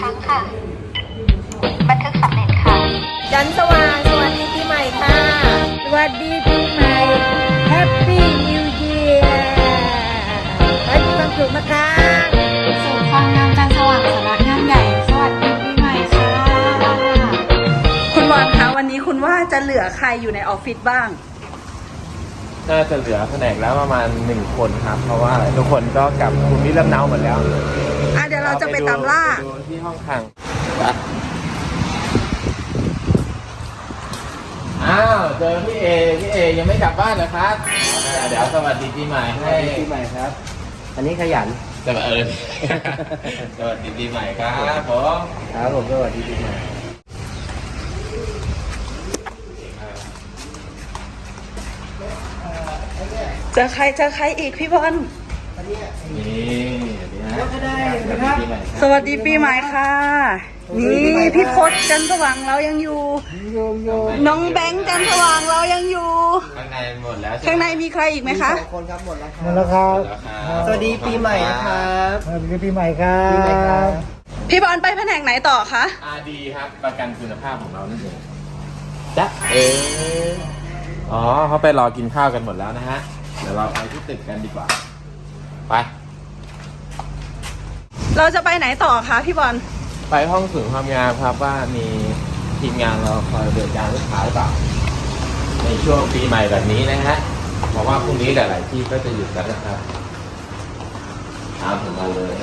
ครั้งค่ะ บันทึกสำเร็จค่ะ จันทร์สว่างสวัสดีปีใหม่ค่ะ สวัสดีปีใหม่แฮปปี้นิวเยียร์ขอให้มีความสุขนะคะส่งความงามจันทร์สว่างสำนักงานใหญ่ สวัสดีปีใหม่ค่ะ คุณบอลคะวันนี้คุณว่าจะเหลือใครอยู่ในออฟฟิศบ้าง น่าจะเหลือแผนกแล้วประมาณหนึ่งคนครับ เพราะว่าทุกคนก็กลับภูมิลำเนาหมดแล้วอะ เดี๋ยวเราจะไปตามล่าไปดูที่ห้องขังอ้าวเจอพี่เอพี่เอยังไม่กลับบ้านเหรอครับอ่าเดี๋ยวสวัสดีปีใหม่ให้ปีใหม่ครับ อันนี้ขยันจะเออสวัสดีปีใหม่ครับผมครับผมสวัสดีปีใหม่เจอใครเจอใครอีกพี่บอล นี่สวัสดีนะสวัสดีปีใหม่ครับสวัสดีปีใหม่ค่ะ นี่พี่พศจันทร์สว่างเรายังอยู่ น้องแบงค์จันทร์สว่างเรายังอยู่ ข้างในหมดแล้วใช่ข้างไหในมมีใครอีกไหมคะคนครับหมดแล้วคนั่รันบแหละครับหมดแล้วครับสวัสดีปีใหม่นะครับ สวัสดีปีใหม่ครับปีใหม่ครับพี่บอลไปแผนกไหนต่อคะ อาดีครับประกันคุณภาพของเรานั่นเองจ๊ะเออ๋อเขาไปรอกินข้าวกันหมดแล้วนะฮะ เดี๋ยวเราไปที่ตึกกันดีกว่า ไป เราจะไปไหนต่อคะพี่บอล ไปห้องศูนย์ความงามครับว่ามีทีมงานเราคอยเดินยางลูกค้าหรือเปล่าในช่วงปีใหม่แบบนี้นะฮะเพราะว่าพรุ่งนี้หลาย ๆ ที่ก็จะหยุดแล้วนะครับตามผมมาเลย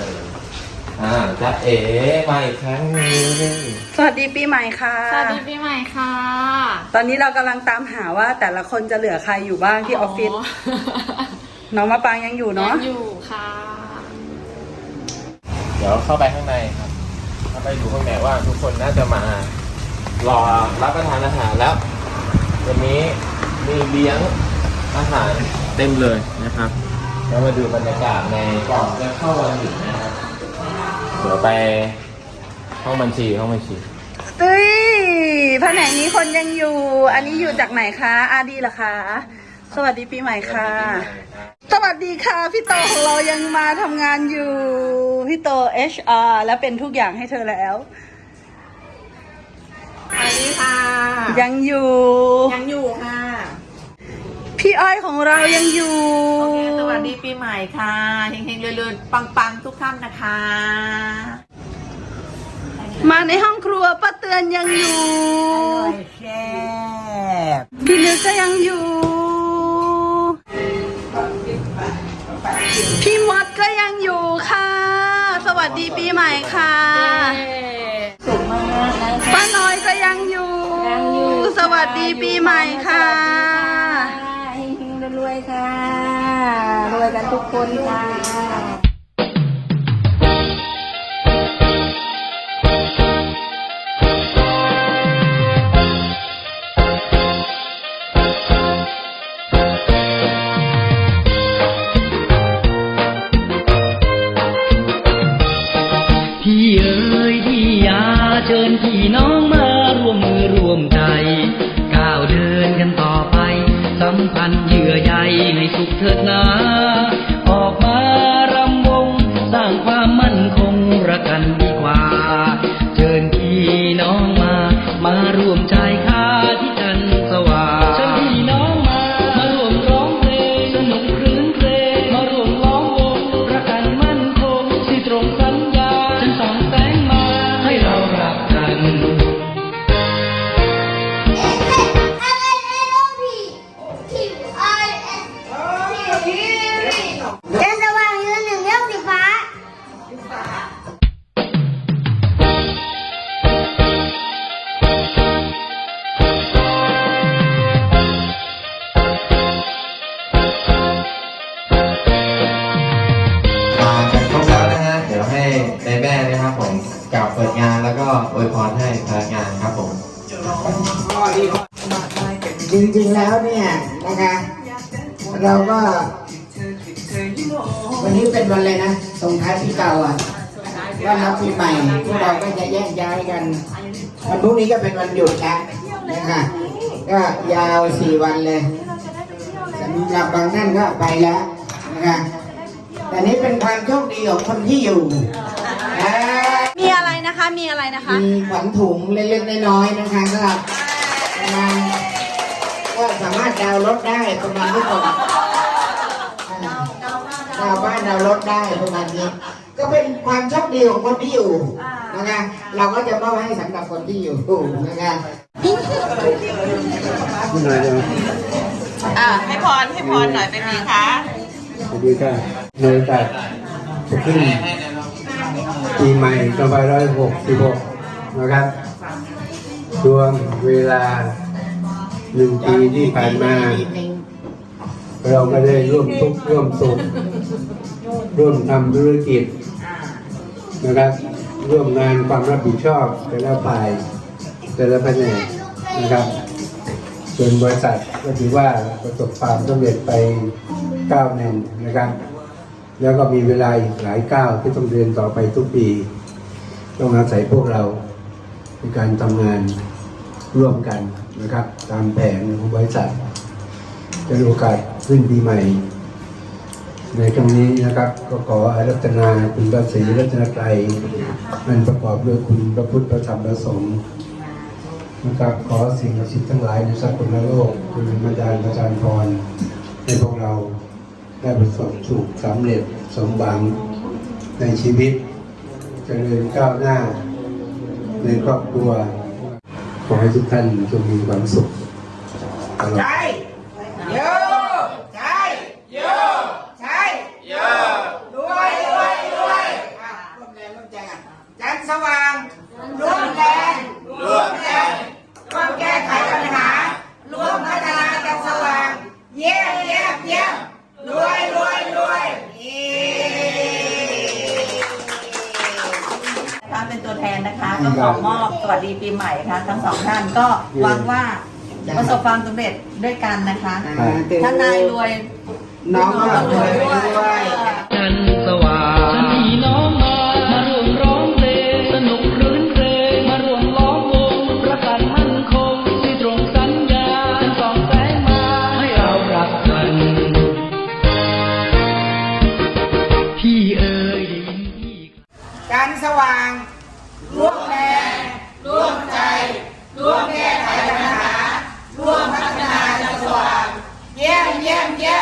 อ่าจ๊ะเอ๋มาอีกครั้งหนึงสวัสดีปีใหม่ค่ะ สวัสดีปีใหม่ค่ะตอนนี้เรากำลังตามหาว่าแต่ละคนจะเหลือใครอยู่บ้างที่ออฟฟิศ น้องมะปางยังอยู่ยัเนาะงอยู่ค่ะ เดี๋ยวเข้าไปข้างในครับ เข้าไปดูข้างในว่าทุกคนน่าจะมารอรับประทานอาหารแล้ว วันนี้มีเลี้ยงอาหารเต็มเลยนะครับ แล้วมาดูบรรยากาศในก่อนจะเข้าวันหยุดนะครับ เดี๋ยวไปห้องบัญชีห้องบัญชีเอ้ยแผนกนี้คนยังอยู่ อันนี้อยู่จากไหนคะ อาดีเหรอคะ สวัสดีปีใหม่ค่ะ สวัสดีค่ะ พี่โตของเรายังมาทำงานอยู่ พี่โต HR และเป็นทุกอย่างให้เธอแล้ว สวัสดีค่ะ ยังอยู่ ยังอยู่ค่ะ พี่อ้อยของเรายังอยู่โอเคสวัสดีปีใหม่ค่ะเฮงๆเรื่อยๆปังๆ ทุกท่านนะคะ มาในห้องครัวป้าเตือนยังอยู่ แซ่บ พี่นึกก็ยังอยู่ ก็ยังอยู่ค่ะ สวัสดีปีใหม่ค่ะ สุขมากๆนะป้าน้อยก็ยังอยู่ ยังอยู่สวัสดีปีใหม่ค่ะเฮงๆรวยๆค่ะ รวยกันทุกคนค่ะ ยที่ยาเชิญพี่น้องมาร่วมมือร่วมใจ ก้าวเดินกันต่อไป สัมพันธ์เยื่อใยให้สุขเถิดนาออกมารำวง สร้างความมั่นคงรักกันดีกว่า เชิญพี่น้องมา มาร่วมใจค่าที่ วยพรให้พนักงานครับผมจริงๆแล้วเนี่ยนะคะ เราก็ วันนี้เป็นวันเลยนะส่งท้ายปีเก่าอะก็รับปีใหม่พวกเราก็จะแยกย้ายกันวันพรุ่งนี้ก็เป็นวันหยุดแล้วนะคะก็ยาวสี่วันเลยสำหรับบางท่านก็ไปแล้วนะคะแต่นี้เป็นความโชคดีของคนที่อยู่ นะมีอะไรนะนะคะ มีอะไรนะคะ มีขวัญถุงเล็กๆน้อยๆนะคะก็ประมาณก็สามารถดาวน์รถได้ประมาณนี้ก่อนดาวบ้านดาวน์รถได้ประมาณนี้ ก็เป็นความโชคดีของคนที่อยู่นะคะเราก็จะมอบให้สำหรับคนที่อยู่นะคะอ่าให้พรให้พรหน่อยเป็นไงคะสวัสดีค่ะในโอกาสจะขึ้น ปีใหม่สองพันร้อยหกสิบหกนะครับช่วงเวลาหนึ่งปีที่ผ่านมา เราก็ได้ร่วมทุกข์ร่วมสุขร่วมทำธุรกิจนะครับ ร่วมงานความรับผิดชอบแต่ละฝ่ายแต่ละแผนกนะครับส่วนบริษัทก็ถือว่าประสบความสำเร็จไปก้าวหนึ่งนะครับ แล้วก็มีเวลาอีกหลายก้าวที่ต้องเดินต่อไปทุกปี ต้องอาศัยพวกเราในการทำงานร่วมกันนะครับ ตามแผนของบริษัทจะโอกาสขึ้นปีใหม่ ในครั้งนี้นะครับ ก็ขออารัตนาคุณพระศรีรัตนตรัยมันประกอบด้วยคุณพระพุทธพระธรรมพระสงฆ์นะครับขอสิ่งศักดิ์สิทธิ์ทั้งหลายในสักลโลกคุณมาดานประจานพร ให้พวกเรา ได้ประสบสุขสำเร็จสมหวังในชีวิตจเจริญก้าวหน้า ในครอบครัว ขอให้ทุกท่านจงมีความสุขตลอด ปีใหม่ค่ะทั้งสองท่านก็หวังว่าประสบความสำเร็จด้วยกันนะคะอ่าท่านนายรวยน้องก็รวยด้วยจันทร์สว่างฉันพี่น้องมามาร่วมร้องเพลงสนุกรื้นเพลงมาร่วมล้อมวงประกาศมั่นคงที่ตรงสัญญาส่องแสงมาให้เรารักกันพี่เอ๋ยได้ยินพี่จันทร์สว่าง ร่วมแรงร่วมใจ ร่วมแก้ไขปัญหา ร่วมพัฒนาจันทร์สว่าง เยี่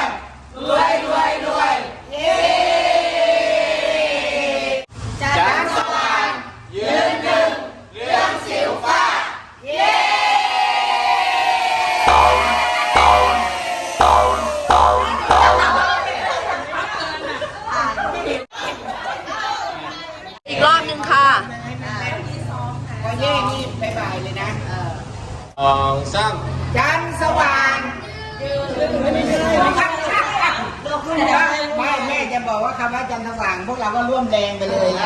บอกว่าคำว่าจันทร์สว่าง พวกเราก็ร่วมแรงไปเลยไง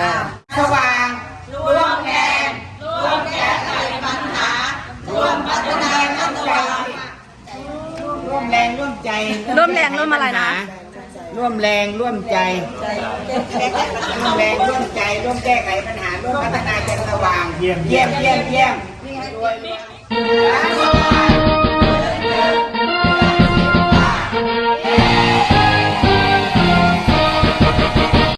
อ่าสว่าง ร่วมแรงร่วมแก้ไขปัญหา ร่วมพัฒนาจันทร์สว่างร่วมแรงร่วมใจร่วมแรงร่วมอะไรนะ ร่วมแรงร่วมใจ ร่วมแรงร่วมใจ ร่วมแก้ไขปัญหา ร่วมพัฒนาจันทร์สว่าง เยี่ยมเยี่ยมเยี่ยมเยี่ยมรวยรวย